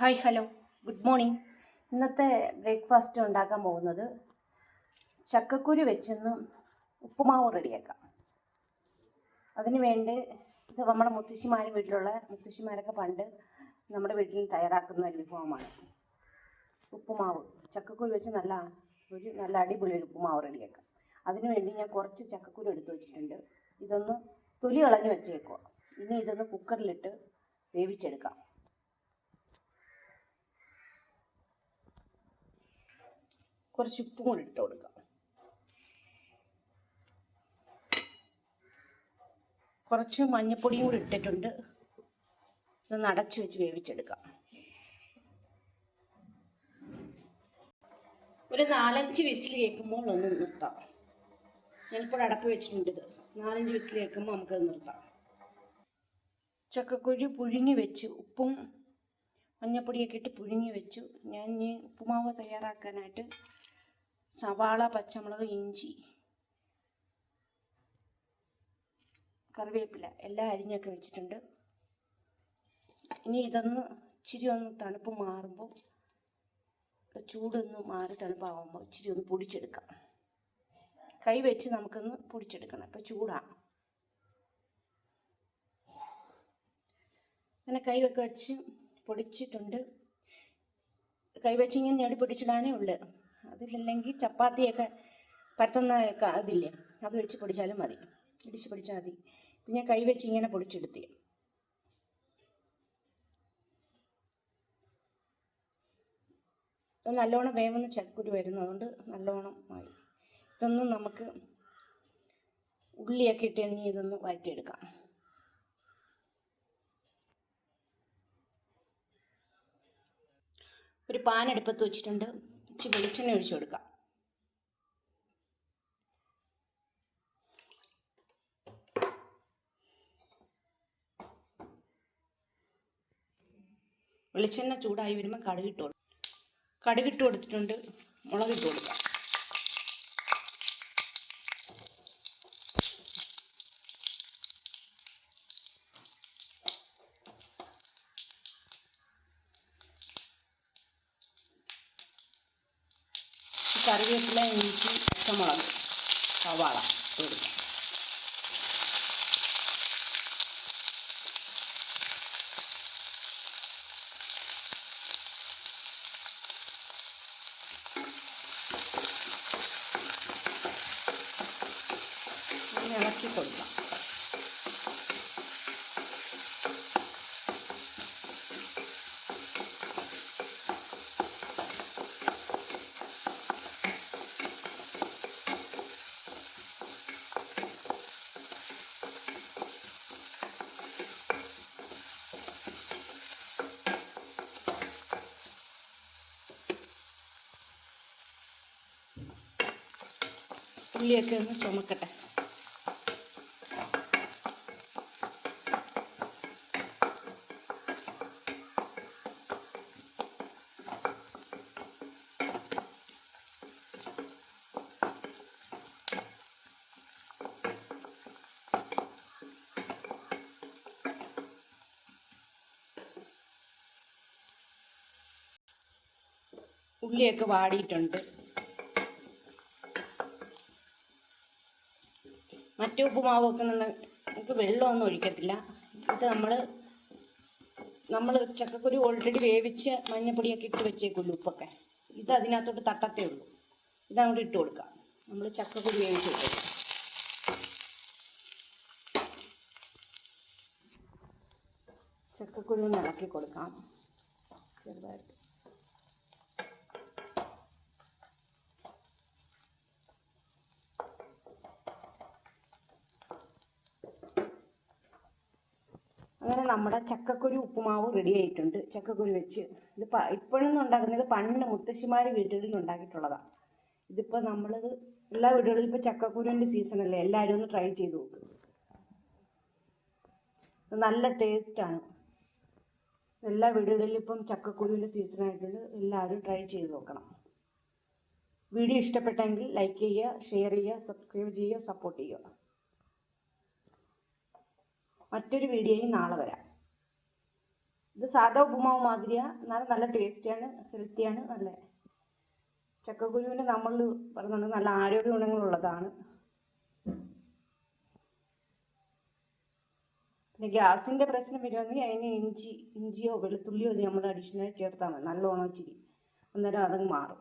Hi hello. Good morning. ഇന്നത്തെ breakfast ഉണ്ടാക്കാൻ പോകുന്നത് ചക്കക്കുരു വെച്ചൊന്ന് ഉപ്പുമാവ് റെഡിയാക്കാം. അതിന് വേണ്ടി ഇത് നമ്മുടെ മുത്തശ്ശിമാർ വീട്ടിലുള്ള മുത്തശ്ശിമാരൊക്കെ പണ്ട് നമ്മുടെ വീട്ടിൽ തയ്യാറാക്കുന്ന ഒരു വിഭവമാണ് ഉപ്പുമാവ്. ചക്കക്കുരു വെച്ച് നല്ല ഒരു നല്ല അടിപൊളി ഒരു ഉപ്പുമാവ് റെഡിയാക്കാം. അതിന് വേണ്ടി ഞാൻ കുറച്ച് ചക്കക്കുരു എടുത്തു വെച്ചിട്ടുണ്ട്. ഇതൊന്ന് തൊലി കളഞ്ഞ് വെച്ചേക്കുക ഇനി ഇതൊന്ന് കുക്കറിലിട്ട് വേവിച്ചെടുക്കാം. കുറച്ച് ഉപ്പും കൂടി ഇട്ട് കൊടുക്കാം. കുറച്ച് മഞ്ഞൾപ്പൊടിയും കൂടി ഇട്ടിട്ടുണ്ട്. ഇതൊന്ന് അടച്ചു വെച്ച് വേവിച്ചെടുക്കാം. ഒരു നാലഞ്ച് വിസിൽ കേൾക്കുമ്പോൾ ഒന്ന് നിർത്താം. ഞാനിപ്പോൾ അടപ്പ് വെച്ചിട്ടുണ്ട് ഇത്. നാലഞ്ച് വിസിൽ കേൾക്കുമ്പോൾ നമുക്കത് നിർത്താം. ചക്കക്കുഴി പുഴുങ്ങി വെച്ച് ഉപ്പും മഞ്ഞപ്പൊടിയൊക്കെ ഇട്ട് പുഴുങ്ങി വെച്ചു. ഞാൻ ഇനി ഉപ്പുമാവ് തയ്യാറാക്കാനായിട്ട് സവാള പച്ചമുളക് ഇഞ്ചി കറിവേപ്പില എല്ലാം അരിഞ്ഞൊക്കെ വെച്ചിട്ടുണ്ട്. ഇനി ഇതൊന്ന് ഇച്ചിരി ഒന്ന് തണുപ്പ് മാറുമ്പോൾ ചൂടൊന്ന് മാറി തണുപ്പാകുമ്പോൾ ഇച്ചിരി ഒന്ന് പൊടിച്ചെടുക്കാം. കൈ വെച്ച് നമുക്കൊന്ന് പൊടിച്ചെടുക്കണം. ഇപ്പം ചൂടാണ് അങ്ങനെ കൈ ഒക്കെ വെച്ച് പൊടിച്ചിട്ടുണ്ട്. കൈവച്ച് ഇങ്ങനെ ഞെടി പൊടിച്ചിടാനേ ഉള്ളു. അതില്ലെങ്കിൽ ചപ്പാത്തിയൊക്കെ പരത്തുന്ന അതില്ലേ? അത് വെച്ച് പൊടിച്ചാലും മതി. ഇടിച്ച് പൊടിച്ചാൽ മതി. ഞാൻ കൈ വെച്ച് ഇങ്ങനെ പൊടിച്ചെടുത്തി. നല്ലോണം വേവുന്ന ചക്കുരു വരുന്നതുകൊണ്ട് നല്ലോണം ആയി. ഇതൊന്നും നമുക്ക് ഉള്ളിയൊക്കെ ഇട്ട് ഇനി ഇതൊന്ന് വഴറ്റിയെടുക്കാം. ഒരു പാൻ അടുപ്പത്ത് വെച്ചിട്ടുണ്ട്. ഇച്ചിരി വെളിച്ചെണ്ണ ഒഴിച്ചു കൊടുക്കാം. വെളിച്ചെണ്ണ ചൂടായി വരുമ്പോൾ കടുകിട്ട് കൊടുക്കും കടുകിട്ട് കൊടുത്തിട്ടുണ്ട്. മുളകിട്ട് കൊടുക്കാം. കറിവേപ്പില ഇഞ്ചി പച്ചമുളക് സവാള കൊടുക്കാം ഇളക്കി കൊടുക്കാം. ഉള്ളിയൊക്കെ ഒന്ന് ചുമക്കട്ടെ. ഉള്ളിയൊക്കെ വാടിയിട്ടുണ്ട്. മറ്റേ ഉപ്പുമാവ് വെക്കുന്ന നമുക്ക് വെള്ളമൊന്നും ഒഴിക്കത്തില്ല. ഇത് നമ്മൾ നമ്മൾ ചക്കക്കുരു ഓൾറെഡി വേവിച്ച് മഞ്ഞപ്പൊടിയൊക്കെ ഇട്ട് വെച്ചേക്കുള്ളൂ ഉപ്പൊക്കെ. ഇത് അതിനകത്തോട്ട് തട്ടത്തേ ഉള്ളൂ. ഇത് അങ്ങോട്ട് ഇട്ട് കൊടുക്കാം നമ്മൾ ചക്കക്കുരു വേവിച്ച് വെച്ചേക്കും ചക്കക്കുരു ഇളക്കി കൊടുക്കാം. ചെറുതായിട്ട്. അങ്ങനെ നമ്മുടെ ചക്കക്കുരു ഉപ്പുമാവ് റെഡി ആയിട്ടുണ്ട്. ചക്കക്കുരു വെച്ച് ഇത് ഇപ്പോഴൊന്നും ഉണ്ടാക്കുന്നത് പണ്ട് മുത്തശ്ശിമാർ വീടുകളിൽ ഉണ്ടാക്കിയിട്ടുള്ളതാണ് ഇതിപ്പോൾ നമ്മൾ എല്ലാ വീടുകളിലും ഇപ്പോൾ ചക്കക്കുരുവിന്റെ അല്ലേ? എല്ലാവരും ഒന്ന് ട്രൈ ചെയ്ത് നോക്ക്. നല്ല ടേസ്റ്റാണ് എല്ലാ വീടുകളിലും ഇപ്പം ചക്കക്കുരുവിന്റെ സീസൺ ആയിട്ടുണ്ട്. എല്ലാവരും ട്രൈ ചെയ്ത് നോക്കണം. വീഡിയോ ഇഷ്ടപ്പെട്ടെങ്കിൽ ലൈക്ക് ചെയ്യുക ഷെയർ ചെയ്യുക സബ്സ്ക്രൈബ് ചെയ്യുക സപ്പോർട്ട് ചെയ്യുക. മറ്റൊരു വീഡിയോയും നാളെ വരാം. ഇത് സാധാ ഉപ്പുമാവ് മാതിരിയാണ് എന്നാലും നല്ല ടേസ്റ്റിയാണ് ഹെൽത്തിയാണ് നല്ല ചക്കക്കുരുവിന് നമ്മൾ പറയുന്നുണ്ട് നല്ല ആരോഗ്യ ഗുണങ്ങളുള്ളതാണ്. പിന്നെ ഗ്യാസിന്റെ പ്രശ്നം വരുവാണെങ്കിൽ അതിന് ഇഞ്ചി ഇഞ്ചിയോ വെളുത്തുള്ളിയോ നമ്മൾ അഡീഷണലായി ചേർത്താൽ മതി. നല്ലോണം ഇച്ചിരി അന്നേരം അതങ്ങ് മാറും.